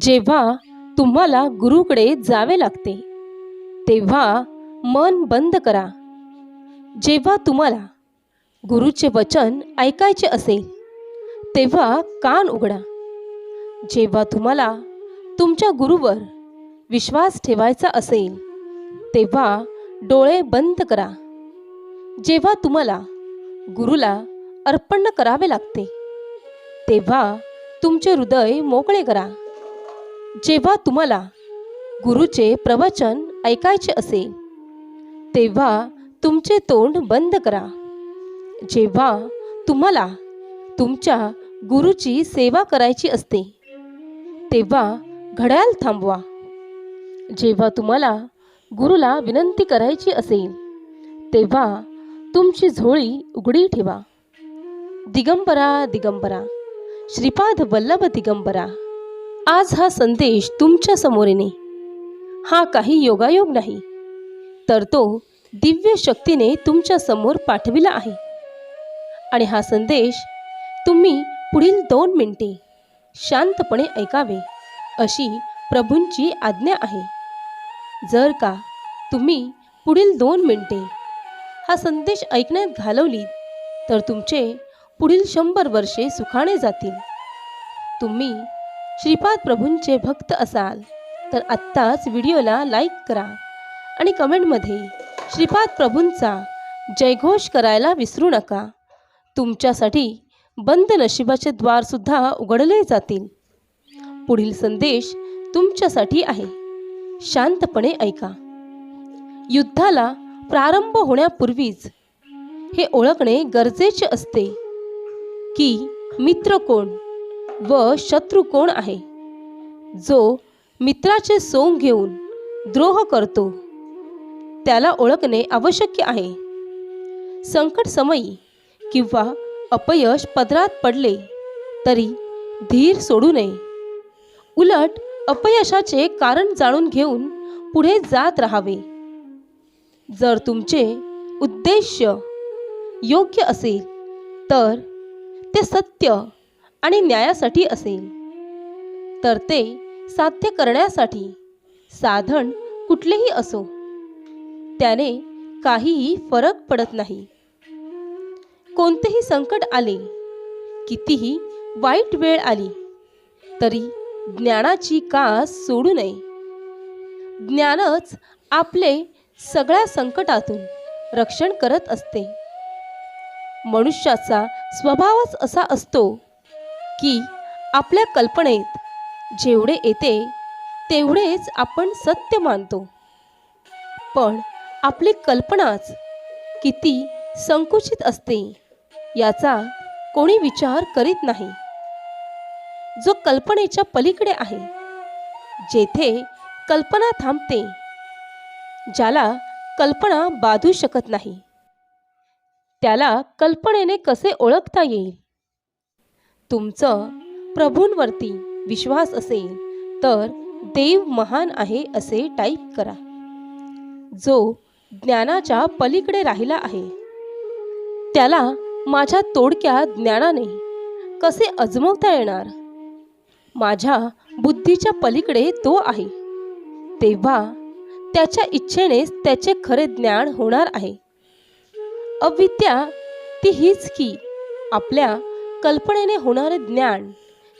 जेव्हा तुम्हाला गुरुकडे जावे लागते तेव्हा मन बंद करा. जेव्हा तुम्हाला गुरुचे वचन ऐकायचे असेल तेव्हा कान उघडा. जेव्हा तुम्हाला तुमच्या गुरुवर विश्वास ठेवायचा असेल तेव्हा डोळे बंद करा. जेव्हा तुम्हाला गुरुला अर्पण करावे लागते तेव्हा तुमचे हृदय मोकळे करा. जेव्हा तुम्हाला गुरुचे प्रवचन ऐकायचे असेल तेव्हा तुमचे तोंड बंद करा. जेव्हा तुम्हाला तुमच्या गुरुची सेवा करायची असते तेव्हा घड्याळ थांबवा. जेव्हा तुम्हाला गुरुला विनंती करायची असेल तेव्हा तुमची झोळी उघडी ठेवा. दिगंबरा दिगंबरा. श्रीपाद वल्लभ दिगंबरा. आज हा संदेश तुमच्यासमोर येणे. हा काही योगायोग नाही तर तो दिव्य शक्तीने तुमच्यासमोर पाठविला आहे. आणि हा संदेश तुम्ही पुढील दोन मिनिटे शांतपणे ऐकावे अशी प्रभूंची आज्ञा आहे. जर का तुम्ही पुढील दोन मिनिटे हा संदेश ऐकण्यात घालवली तर तुमचे पुढील शंभर वर्षे सुखाने जातील. तुम्ही श्रीपाद प्रभूंचे भक्त असाल तर आत्ताच व्हिडिओला लाईक करा आणि कमेंटमध्ये श्रीपाद प्रभूंचा जयघोष करायला विसरू नका. तुमच्यासाठी बंद नशिबाचे द्वारसुद्धा उघडले जातील. पुढील संदेश तुमच्यासाठी आहे. शांतपणे ऐका. युद्धाला प्रारंभ होण्यापूर्वीच हे ओळखणे गरजेचे असते. की मित्र कोण? व शत्रू कोण आहे? जो मित्राचे सोंग घेऊन द्रोह करतो त्याला ओळखणे आवश्यक आहे. संकट समयी किंवा अपयश पदरात पडले तरी धीर सोडू नये. उलट अपयशाचे कारण जाणून घेऊन पुढे जात राहावे. जर तुमचे उद्देश योग्य असेल तर ते सत्य आणि न्यायासाठी असेल. तर ते साध्य करण्यासाठी साधन कुठलेही असो त्याने काहीही फरक पडत नाही. कोणतेही संकट आले कितीही वाईट वेळ आली तरी ज्ञानाची कास सोडू नये. ज्ञानच आपले सगळ्या संकटातून रक्षण करत असते. मनुष्याचा स्वभावच असा असतो की आपल्या कल्पनेत जेवढे येते तेवढेच आपण सत्य मानतो. पण आपली कल्पनाच किती संकुचित असते याचा कोणी विचार करीत नाही. जो कल्पनेच्या पलीकडे आहे जेथे कल्पना थांबते ज्याला कल्पना बाधू शकत नाही त्याला कल्पनेने कसे ओळखता येईल? तुमचं प्रभूंवरती विश्वास असेल तर देव महान आहे असे टाईप करा. जो ज्ञानाच्या पलीकडे राहिला आहे त्याला माझ्या तोडक्या ज्ञानाने कसे अजमवता येणार? माझ्या बुद्धीच्या पलीकडे तो आहे तेव्हा त्याच्या इच्छेनेच त्याचे खरे ज्ञान होणार आहे. अविद्या ती हीच की आपल्या कल्पनेने होणारे ज्ञान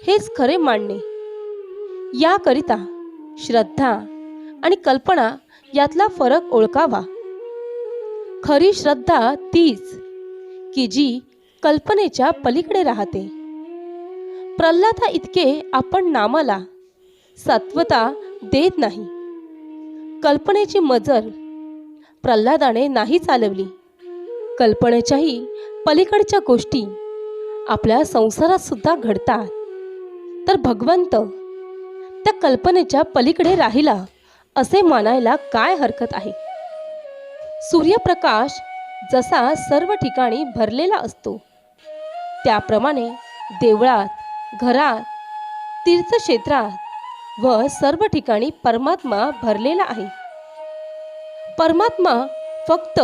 हेच खरे मानणे. याकरिता श्रद्धा आणि कल्पना यातला फरक ओळखावा. खरी श्रद्धा तीच की जी कल्पनेच्या पलीकडे राहते. प्रल्हादा इतके आपण नामाला सत्वता देत नाही. कल्पनेची मजल प्रल्हादाने नाही चालवली. कल्पनेच्याही पलीकडच्या गोष्टी आपल्या संसारात सुद्धा घडतात. तर भगवंत त्या कल्पनेच्या पलीकडे राहिला असे मानायला काय हरकत आहे? सूर्यप्रकाश जसा सर्व ठिकाणी भरलेला असतो त्याप्रमाणे देवळात घरात तीर्थक्षेत्रात व सर्व ठिकाणी परमात्मा भरलेला आहे. परमात्मा फक्त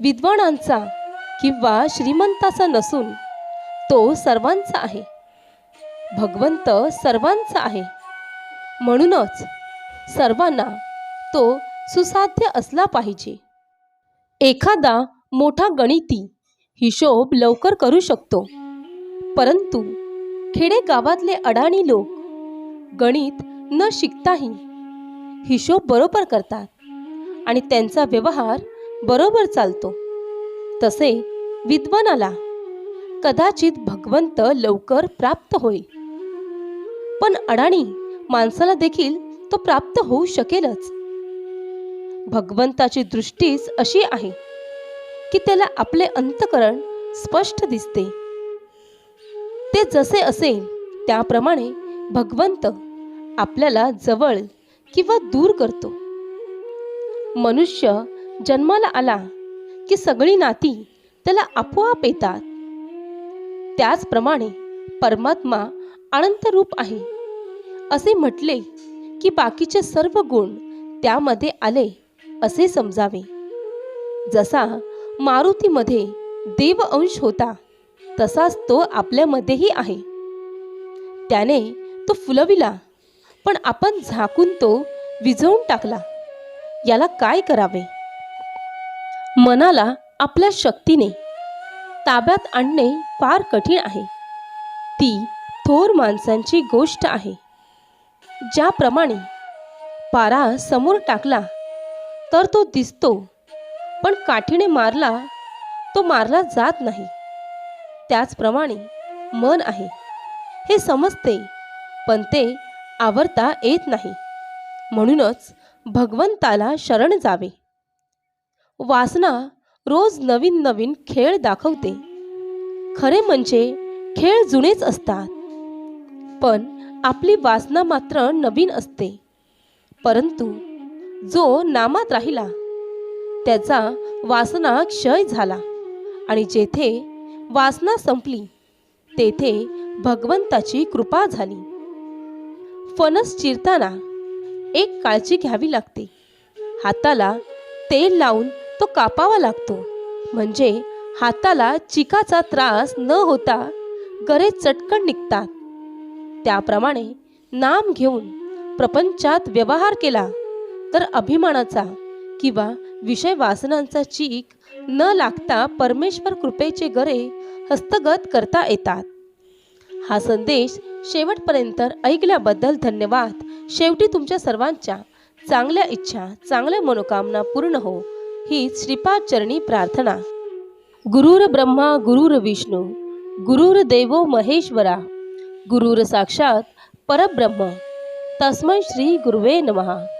विद्वानांचा किंवा श्रीमंताचा नसून तो सर्वांचा आहे. भगवंत सर्वांचा आहे. म्हणूनच सर्वांना तो सुसाध्य असला पाहिजे. एखादा मोठा गणिती हिशोब लवकर करू शकतो. परंतु खेडेगावातले अडाणी लोक गणित न शिकताही हिशोब बरोबर करतात आणि त्यांचा व्यवहार बरोबर चालतो. तसे विद्वानाला कदाचित भगवंत लवकर प्राप्त होईल. पण अडाणी माणसाला देखील तो प्राप्त होऊ शकेलच. भगवंताची दृष्टीच अशी आहे की त्याला आपले अंतकरण स्पष्ट दिसते. ते जसे असेल त्याप्रमाणे भगवंत आपल्याला जवळ किंवा दूर करतो. मनुष्य जन्माला आला की सगळी नाती त्याला आपोआप येतात. त्याचप्रमाणे परमात्मा अनंत रूप आहे. असे म्हटले की बाकीचे सर्व गुण त्यामध्ये आले असे समजावे. जसा मारुतीमध्ये देव अंश होता तसाच तो आपल्यामध्येही आहे. त्याने तो फुलविला पण आपण झाकून तो विझवून टाकला. याला काय करावे? मनाला आपल्या शक्तीने ताब्यात आणणे फार कठीण आहे. ती थोर माणसांची गोष्ट आहे. ज्याप्रमाणे पारा समोर टाकला तर तो दिसतो पण काठीने मारला तो मारला जात नाही. त्याचप्रमाणे मन आहे. हे समजते पण ते आवरता येत नाही. म्हणूनच भगवंताला शरण जावे. वासना रोज नवीन नवीन खेळ दाखवते. खरे म्हणजे खेळ जुनेच असतात. पण आपली वासना मात्र नवीन असते. परंतु जो नामात राहिला त्याचा वासना क्षय झाला आणि जेथे वासना संपली तेथे भगवंताची कृपा झाली. फणस चिरताना एक काळजी घ्यावी लागते. हाताला तेल लावून तो कापावा लागतो. म्हणजे हाताला चिकाचा त्रास न होता गरे चटकन निघतात. त्याप्रमाणे नाम घेऊन प्रपंचात व्यवहार केला तर अभिमानाचा किंवा विषय वासनांचा चीक न लागता परमेश्वर कृपेचे गरे हस्तगत करता येतात. हा संदेश शेवटपर्यंत ऐकल्याबद्दल धन्यवाद. शेवटी तुमच्या सर्वांच्या चांगल्या इच्छा चांगल्या मनोकामना पूर्ण हो. ही श्रीपाद चरणी प्रार्थना. गुरुर ब्रह्मा गुरुर विष्णू गुरुर देवो महेश्वरा गुरुर साक्षात परब्रह्म. तस्मै श्री गुरुवे नमः.